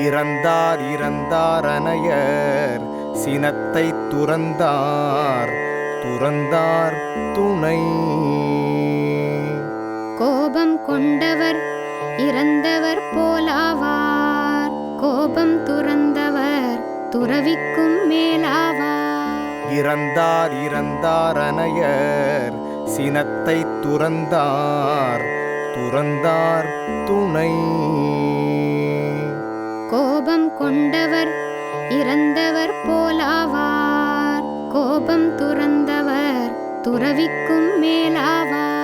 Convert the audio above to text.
இறந்தார் இறந்தார் அனையர் சினத்தை துறந்தார் துறந்தார் துணை. கோபம் கொண்டவர் இறந்தவர் போலாவார். கோபம் துறந்தவர் துறவிக்கும் மேலாவார். இறந்தார் இறந்தார் அனையர் சினத்தை துறந்தார் துறந்தார் துணை. கோபம் கொண்டவர் இறந்தவர் போலாவார். கோபம் துறந்தவர் துறவிக்கும் மேலாவார்.